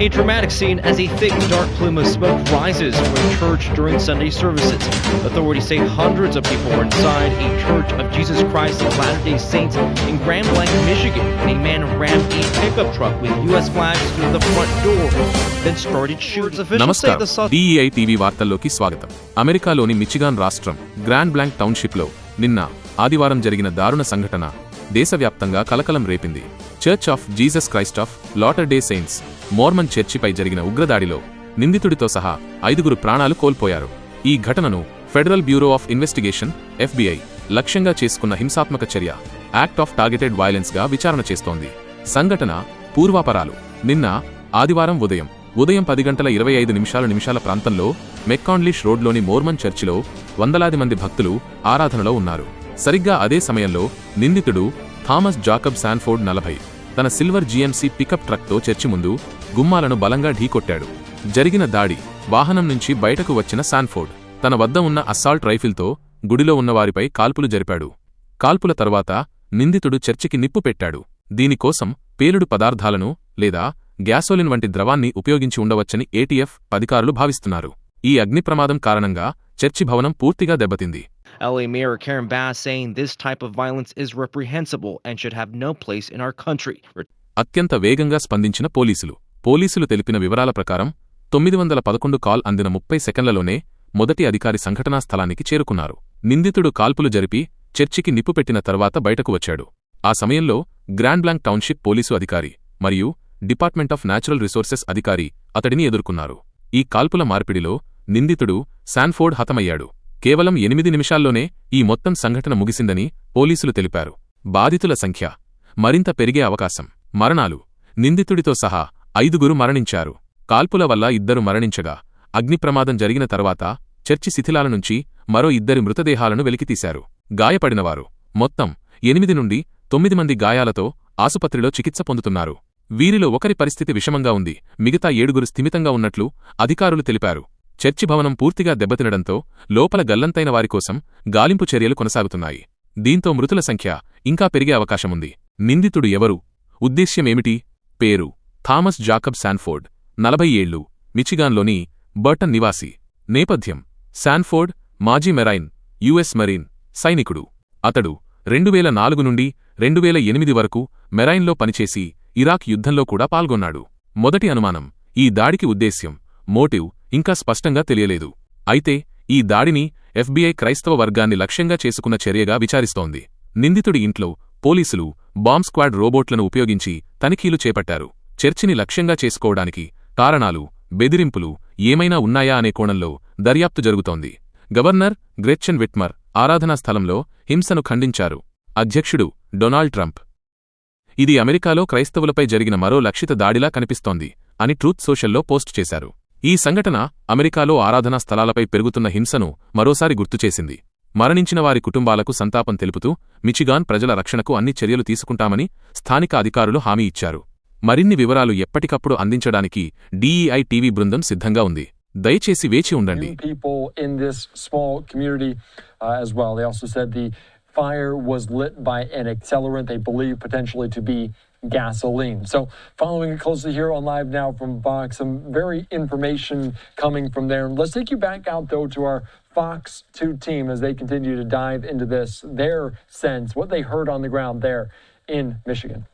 A dramatic scene as a thick, dark plume of smoke rises from a church during Sunday services. Authorities say hundreds of people were inside a Church of Jesus Christ of Latter day Saints in Grand Blanc, Michigan, when a man rammed a pickup truck with U.S. flags through the front door, then started shooting. Officials say నమస్కారం the suspect. డిఈఐ TV వార్తల్లోకి స్వాగతం అమెరికాలోని Michigan రాష్ట్రం grand blank టౌన్షిప్లో నిన్న ఆదివారం జరిగిన దారుణ సంఘటన దేశవ్యాప్తంగా కలకలం రేపింది church of Jesus Christ of latter day saints Mormon చర్చిపై జరిగిన ఉగ్రదాడిలో నిందితుడితో సహా ఐదుగురు ప్రాణాలు కోల్పోయారు. ఈ ఘటనను federal bureau of investigation FBI లక్ష్యంగా చేసుకున్న హింసాత్మక చర్య యాక్ట్ ఆఫ్ టార్గెటెడ్ వైలెన్స్గా విచారణ చేస్తోంది. సంఘటన పూర్వాపరాలు. నిన్న ఆదివారం ఉదయం ఉదయం పది గంటల ఇరవై ఐదు నిమిషాల నిమిషాల ప్రాంతంలో మెక్కాన్లిష్ రోడ్లోని మోర్మన్ చర్చిలో వందలాది మంది భక్తులు ఆరాధనలో ఉన్నారు. సరిగ్గా అదే సమయంలో నిందితుడు థామస్ జాకబ్ శాన్ఫోర్డ్ నలభై తన సిల్వర్ జీఎంసీ పికప్ ట్రక్తో చర్చి ముందు గుమ్మాలను బలంగా ఢీకొట్టాడు. జరిగిన దాడి వాహనం నుంచి బయటకు వచ్చిన శాన్ఫోర్డ్ తన వద్ద ఉన్న అస్సాల్ట్ రైఫిల్తో గుడిలో ఉన్నవారిపై కాల్పులు జరిపాడు. కాల్పుల తర్వాత నిందితుడు చర్చికి నిప్పు పెట్టాడు. దీనికోసం పేలుడు పదార్థాలను లేదా గ్యాసోలిన్ వంటి ద్రవాన్ని ఉపయోగించి ఉండవచ్చని ఏటీఎఫ్ అధికారులు భావిస్తున్నారు. ఈ అగ్నిప్రమాదం కారణంగా చర్చి భవనం పూర్తిగా దెబ్బతింది. LA Mayor Karen Bass saying this type of violence is reprehensible and should have no place in our country. అత్యంత వేగంగా స్పందించిన పోలీసులు. పోలీసులు తెలిపిన వివరాల ప్రకారం తొమ్మిది వందల పదకొండు కాల్ అందిన ముప్పై సెకండ్లలోనే మొదటి అధికారి సంఘటనా స్థలానికి చేరుకున్నారు. నిందితుడు కాల్పులు జరిపి చర్చికి నిప్పు పెట్టిన తర్వాత బయటకు వచ్చాడు. ఆ సమయంలో గ్రాండ్ బ్లాంక్ టౌన్షిప్ పోలీసు అధికారి మరియు డిపార్ట్మెంట్ ఆఫ్ న్యాచురల్ రిసోర్సెస్ అధికారి అతడిని ఎదుర్కొన్నారు. ఈ కాల్పుల మార్పిడిలో నిందితుడు శాన్ఫోర్డ్ హతమయ్యాడు. కేవలం ఎనిమిది నిమిషాల్లోనే ఈ మొత్తం సంఘటన ముగిసిందని పోలీసులు తెలిపారు. బాధితుల సంఖ్య మరింత పెరిగే అవకాశం. మరణాలు నిందితుడితో సహా ఐదుగురు మరణించారు. కాల్పుల వల్ల ఇద్దరు మరణించగా అగ్నిప్రమాదం జరిగిన తర్వాత చర్చి శిథిలాల నుంచి మరో ఇద్దరి మృతదేహాలను వెలికితీశారు. గాయపడినవారు మొత్తం ఎనిమిది నుండి తొమ్మిది మంది గాయాలతో ఆసుపత్రిలో చికిత్స పొందుతున్నారు. వీరిలో ఒకరి పరిస్థితి విషమంగా ఉంది. మిగతా ఏడుగురు స్థిమితంగా ఉన్నట్లు అధికారులు తెలిపారు. చర్చి భవనం పూర్తిగా దెబ్బతినడంతో లోపల గల్లంతైన వారికోసం గాలింపు చర్యలు కొనసాగుతున్నాయి. దీంతో మృతుల సంఖ్య ఇంకా పెరిగే అవకాశముంది. నిందితుడు ఎవరు? ఉద్దేశ్యమేమిటి? పేరు థామస్ జాకబ్ శాన్ఫోర్డ్ నలభై ఏళ్ళు మిచిగాన్లోని బర్టన్ నివాసి. నేపథ్యం శాన్ఫోర్డ్ మాజీ మెరైన్ యుఎస్ మెరీన్ సైనికుడు. అతడు రెండువేల నాలుగు నుండి రెండువేల ఎనిమిది వరకు మెరైన్లో పనిచేసి ఇరాక్ యుద్ధంలో కూడా పాల్గొన్నాడు. మొదటి అనుమానం ఈ దాడికి ఉద్దేశ్యం మోటివ్ ఇంకా స్పష్టంగా తెలియలేదు. అయితే ఈ దాడిని ఎఫ్బీఐ క్రైస్తవ వర్గాన్ని లక్ష్యంగా చేసుకున్న చర్యగా విచారిస్తోంది. నిందితుడి ఇంట్లో పోలీసులు బాంబ్ స్క్వాడ్ రోబోట్లను ఉపయోగించి తనిఖీలు చేపట్టారు. చర్చిని లక్ష్యంగా చేసుకోవడానికి కారణాలు బెదిరింపులు ఏమైనా ఉన్నాయా అనే కోణంలో దర్యాప్తు జరుగుతోంది. గవర్నర్ గ్రెచ్చన్ విట్మర్ ఆరాధనా స్థలంలో హింసను ఖండించారు. అధ్యక్షుడు డొనాల్డ్ ట్రంప్. ఇది అమెరికాలో క్రైస్తవులపై జరిగిన మరో లక్షిత దాడిలా కనిపిస్తోంది అని ట్రూత్ సోషల్లో పోస్ట్ చేశారు. ఈ సంఘటన అమెరికాలో ఆరాధనా స్థలాలపై పెరుగుతున్న హింసను మరోసారి గుర్తుచేసింది మరణించిన వారి కుటుంబాలకు సంతాపం తెలుపుతూ మిచిగాన్ ప్రజల రక్షణకు అన్ని చర్యలు తీసుకుంటామని స్థానిక అధికారులు హామీ ఇచ్చారు. మరిన్ని వివరాలు ఎప్పటికప్పుడు అందించడానికి డీఈఐ టీవీ బృందం సిద్ధంగా ఉంది. దయచేసి వేచి ఉండండి. Fire was lit by an accelerant they believe potentially to be gasoline. So, following it closely here on Live Now from Fox, some very information coming from there. Let's take you back out, though, to our Fox 2 team as they continue to dive into this, their sense, what they heard on the ground there in Michigan.